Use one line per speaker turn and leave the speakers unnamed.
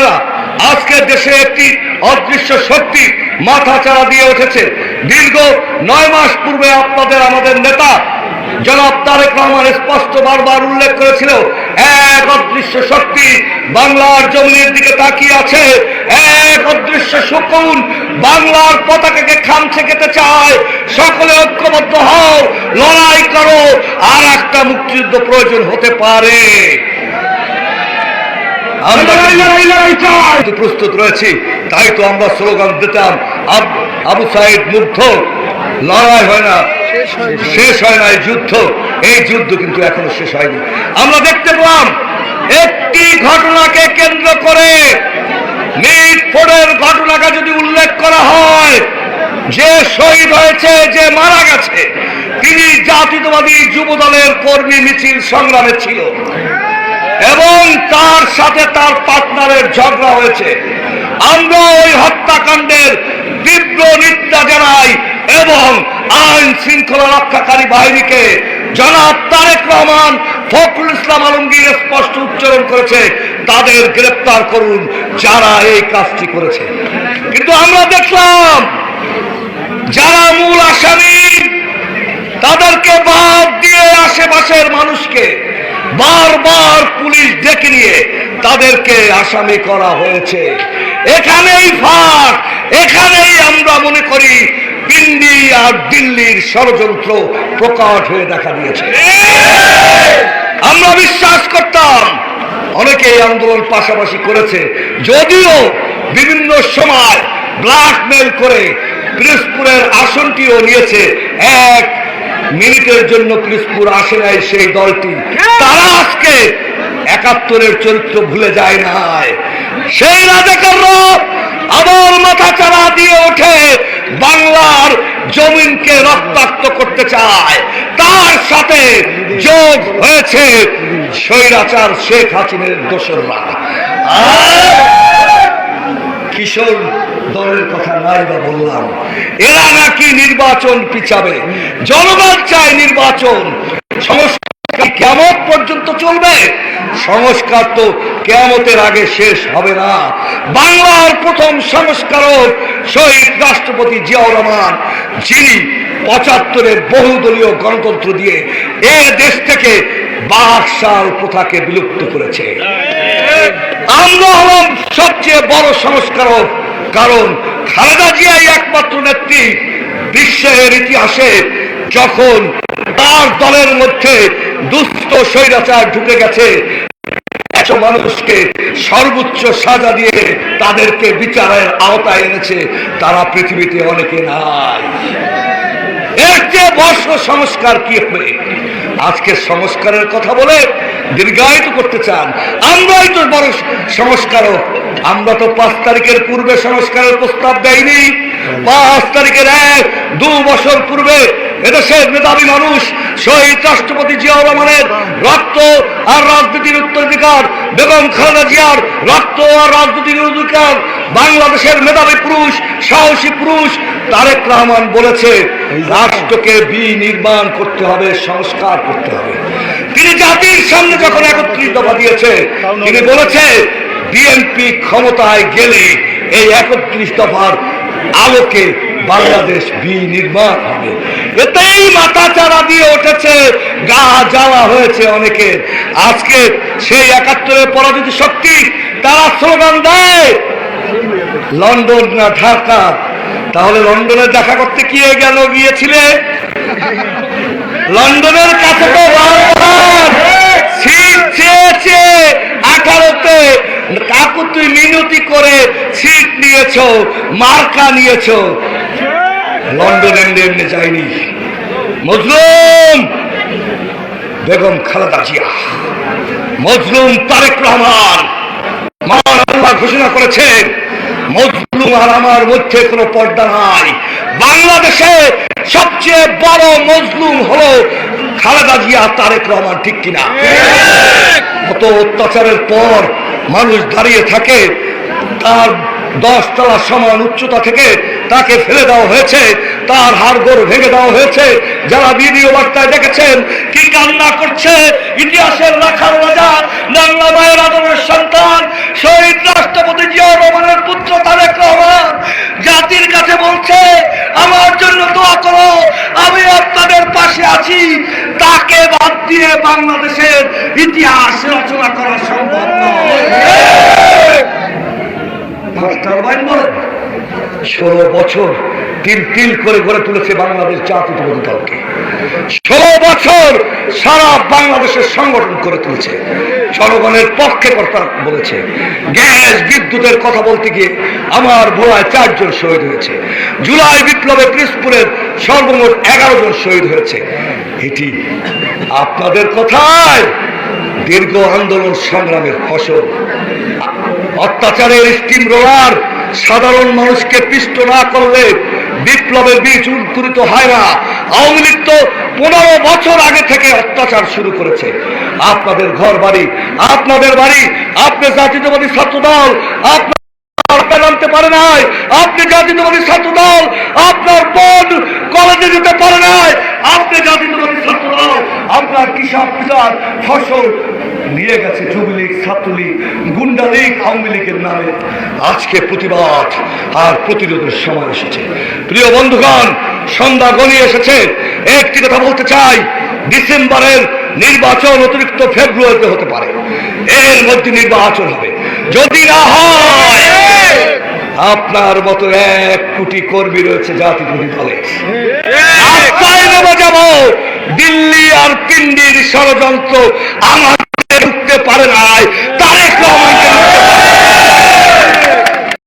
বোনেরা আজকে দেশে একটি অদৃশ্য শক্তি মাথা চাড়া দিয়ে উঠেছে। দীর্ঘ নয় মাস পূর্বে আপনাদের আমাদের নেতা জনাব তারেক রহমান স্পষ্ট বারবার উল্লেখ করেছিল, এক অদৃশ্য শক্তি বাংলার জমিনের দিকে তাকিয়ে আছে, এক অদৃশ্য শকুন বাংলার পতাকাকে খামছে খেতে চায়, সকলে ঐক্যবদ্ধ হও, লড়াই করো, আর একটা মুক্তিযুদ্ধ প্রয়োজন হতে পারে। প্রস্তুত রয়েছি তাই তো আমরা স্লোগান দিতাম আব- আবু সাইদ মুগ্ধ লড়াই হয় না শেষ হয় না। এই যুদ্ধ এই যুদ্ধ কিন্তু এখনও শেষ হয়নি। আমরা দেখতে পেলাম একটি ঘটনাকে কেন্দ্র করে মিটফোর্ডের ঘটনাকে যদি উল্লেখ করা হয় যে শহীদ হয়েছে যে মারা গেছে তিনি জাতীয়তাবাদী যুব দলের কর্মী মিছিল সংগ্রামে ছিল। এবং তার সাথে তার পার্টনারের ঝগড়া হয়েছে। আমরা ওই হত্যাকাণ্ডের তীব্র নিন্দা জানাই এবং আইন শৃঙ্খলা রক্ষাকারী বাহিনীকে জনাব তারেক রহমান ফখরুল ইসলাম আলমগীর স্পষ্ট উচ্চারণ করেছে, তাদের গ্রেপ্তার করুন যারা এই কাজটি করেছে। কিন্তু আমরা দেখলাম, যারা মূল আসামি, তাদেরকে বাদ দিয়ে আশেপাশের মানুষকে বারবার পুলিশ ডেকে নিয়ে তাদেরকে আসামি করা হয়েছে। এখানেই ফাঁক এখানেই আমরা মনে করি দিল্লি আর দিল্লির ষড়যন্ত্র প্রকাট হয়ে দেখা দিয়েছে। আমরা বিশ্বাস করতাম অনেকে এই আন্দোলন পাশাপাশি করেছে। যদিও বিভিন্ন সময় ব্ল্যাকমেল করে পিরোজপুরের আসনটিও নিয়েছে এক মিনিটের জন্য পিরোজপুর আসে নাই সেই দলটি। তারা আজকে একাত্তরের চরিত্র ভুলে যায় নাই। সেই রাজাকাররা আবার মাথা চাড়া দিয়ে ওঠে, বাংলার জমিনকে রক্তাক্ত করতে চায়। তার সাথে যোগ হয়েছে স্বৈরাচার শেখ হাসিনের দোসররা। কিশোর দলের কথা নাই বা বললাম। এরা নাকি নির্বাচন পিছাবে? জনগণ চায় নির্বাচন। সংস্কার কেমন পর্যন্ত চলবে? সংস্কার তো কেমতের আগে শেষ হবে না। বাংলার প্রথম সংস্কারক শহীদ রাষ্ট্রপতি জিয়াউর রহমান, যিনি পঁচাত্তরের বহুদলীয় গণতন্ত্র দিয়ে এ দেশ থেকে বাকশাল প্রথাকে বিলুপ্ত করেছে। আমরা হলাম সবচেয়ে বড় সংস্কারক, কারণ খালেদা জিয়াই একমাত্র নেত্রী বিশ্বের ইতিহাসে যখন তার দলের মধ্যে দুস্থ স্বৈরাচার ঢুকে গেছে মানুষকে সর্বোচ্চ সাজা দিয়ে তাদেরকে বিচারের আওতায় এনেছে, তারা পৃথিবীতে অনেকে নাই। এর চেয়ে বর্ষ সংস্কার কি হবে? আজকে সংস্কারের কথা বলে দীর্ঘায়িত করতে চান। আমরাই তো বড় সংস্কারক। আমরা তো পাঁচ তারিখের পূর্বে সংস্কারের প্রস্তাব দেয়নি পাঁচ তারিখের এক, দু বছর পূর্বে এদেশের মেধাবী মানুষ শহীদ রাষ্ট্রপতি জিয়াউর রহমানের রক্ত আর রাজনীতির উত্তরাধিকার, বেগম খালেদা জিয়ার রক্ত আর রাজনীতির অধিকার বাংলাদেশের মেধাবী পুরুষ, সাহসী পুরুষ, তারেক রহমান বলেছে, রাষ্ট্রকে বিনির্মাণ করতে হবে, সংস্কার করতে হবে। তিনি জাতির সামনে যখন একত্রিত দফা দিয়েছে, তিনি বলেছে বিএনপি ক্ষমতায় গেলে এই একত্রিশ দফার আলোকে বাংলাদেশ বিনির্মাণ হবে। এতেই মাথা চারা দিয়ে উঠেছে, গা যাওয়া হয়েছে অনেকে। আজকে সেই একাত্তরের পরাজিত শক্তি তারা স্লোগান দেয়, লন্ডন না ঢাকা? তাহলে লন্ডনে দেখা করতে কি গেল, গিয়েছিলে? লন্ডনের কাছে তো সিট চেয়েছে তুই মিনতি করে সিট নিয়েছো, মার্কা নিয়েছো। লন্ডন এমনি এমনি যায়নি। মজলুম! বেগম খালেদা জিয়া। মজলুম তারেক রহমান। আল্লাহ ঘোষণা করেছেন মজলুম আর আমার মধ্যে কোনো পর্দা নাই। বাংলাদেশে সবচেয়ে বড় মজলুম হলো খালেদা জিয়া তারেক রহমান ঠিক কিনা? কত অত্যাচারের পর মানুষ দাঁড়িয়ে থাকে তার দশ তলার সমান উচ্চতা থেকে তাকে ফেলে দেওয়া হয়েছে। তার হাড়গোড় ভেঙে দেওয়া হয়েছে। যারা ভিডিও বার্তায় দেখেছেন, কি কান্না করছে? ইতিহাসের রাখার রাজা নাংলা মায়ের আদরের সন্তান, শহীদ রাষ্ট্রপতি জিয়া রহমানের পুত্র তারেক রহমান, জাতির কাছে বলছে, আমার জন্য দোয়া করো, আমি আপনাদের পাশে আছি। তাকে বাদ দিয়ে বাংলাদেশের ইতিহাস রচনা করা সম্ভব নয়। ষোলো বছর তিল তিল করে গড়ে তুলেছে বাংলাদেশ জাতীয়তাবাদী দলকে। ষোলো বছর সারা বাংলাদেশের সংগঠন করে তুলেছে। জনগণের পক্ষে কথা বলেছে। গ্যাস, বিদ্যুতের কথা বলতে গিয়ে আমার ভোলায় চারজন শহীদ হয়েছে। জুলাই বিপ্লবে পিসপুরের সর্বমোট এগারো জন শহীদ হয়েছে। এটি আপনাদের কথায় দীর্ঘ আন্দোলন সংগ্রামের ফসল। অত্যাচারের স্টিম রোলার সাধারণ মানুষকে পিষ্ট না করলে বিপ্লবের বীজ উদ্গুরিত হয় না। আওয়ামী লীগ তো পনেরো বছর আগে থেকে অত্যাচার শুরু করেছে। আপনাদের ঘর বাড়ি, আপনাদের বাড়ি, আপনি জাতীয়তাবাদী ছাত্র দল আপনার পারে নাই, আপনি ছাত্র দল আপনার বোন কলেজে যেতে পারে নাই, আপনি ছাত্র দল আপনার কৃষক পিতার ফসল নিয়ে গেছে যুবলীগ, ছাত্রলীগ গুন্ডা লীগ আওয়ামী লীগের নামে। আজকে প্রতিবাদ আর প্রতিরোধের সময় এসেছে। প্রিয় বন্ধুগণ, সন্ধ্যা গনিয়ে এসেছে। একটি কথা বলতে চাই, ডিসেম্বরের নির্বাচন অতিরিক্ত ফেব্রুয়ারিতে হতে পারে। এর মধ্যে নির্বাচন হবে। যদি না হয়, আপনার মতো এক কোটি কর্মী রয়েছে রাস্তায় নেমে যাব। দিল্লি আর পিন্ডির ষড়যন্ত্র আমাদের উঠতে পারে নাই।